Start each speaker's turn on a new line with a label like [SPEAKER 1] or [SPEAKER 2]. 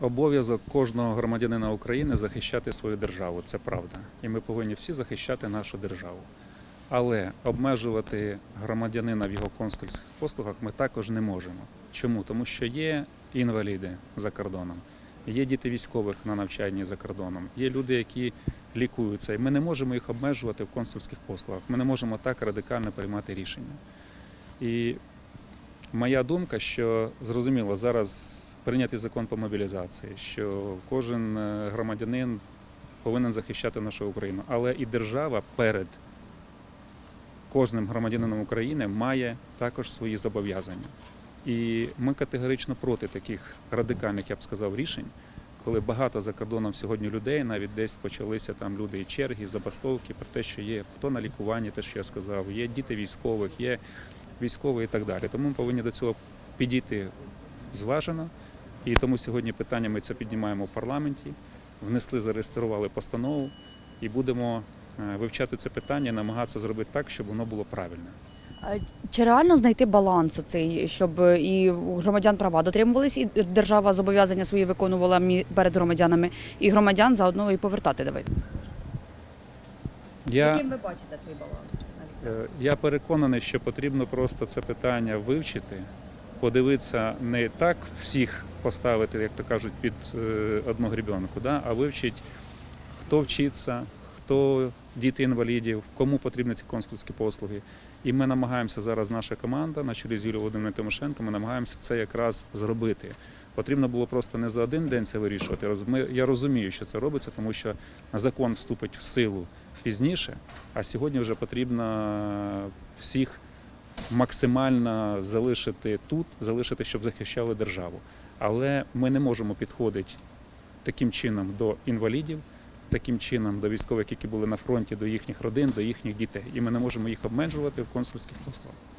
[SPEAKER 1] обов'язок кожного громадянина України захищати свою державу. Це правда. І ми повинні всі захищати нашу державу. Але обмежувати громадянина в його консульських послугах ми також не можемо. Чому? Тому що є інваліди за кордоном, є діти військових на навчанні за кордоном, є люди, які лікуються, і ми не можемо їх обмежувати в консульських послугах. Ми не можемо так радикально приймати рішення. І моя думка, що зрозуміло, зараз прийнятий закон по мобілізації, що кожен е, громадянин повинен захищати нашу Україну, але і держава перед кожним громадянином України має також свої зобов'язання. І ми категорично проти таких радикальних, я б сказав, рішень, коли багато за кордоном сьогодні людей, навіть десь почалися там люди і черги, і забастовки про те, що є хто на лікуванні, те, що я сказав, є діти військових, є військові і так далі. Тому ми повинні до цього підійти зважено. І тому сьогодні питання ми це піднімаємо в парламенті, внесли, зареєстрували постанову і будемо е, вивчати це питання, намагатися зробити так, щоб воно було правильне.
[SPEAKER 2] Чи реально знайти баланс цей, щоб і громадян права дотримувались, і держава зобов'язання свої виконувала перед громадянами, і громадян заодно і повертати давайте?
[SPEAKER 1] Я,
[SPEAKER 2] ви бачите цей баланс?
[SPEAKER 1] е, я переконаний, що потрібно просто це питання вивчити, подивитися не так всіх поставити, як то кажуть, під е, одну грібенку, да, а вивчити, хто вчиться, хто діти інвалідів, кому потрібні ці консульські послуги. І ми намагаємося зараз, наша команда, на чолі з Юлією Володимиром Тимошенко, ми намагаємося це якраз зробити. Потрібно було просто не за один день це вирішувати. Я розумію, що це робиться, тому що закон вступить в силу пізніше, а сьогодні вже потрібно всіх максимально залишити тут, залишити, щоб захищали державу. Але ми не можемо підходити таким чином до інвалідів, таким чином до військових, які були на фронті, до їхніх родин, до їхніх дітей. І ми не можемо їх обмежувати в консульських послугах.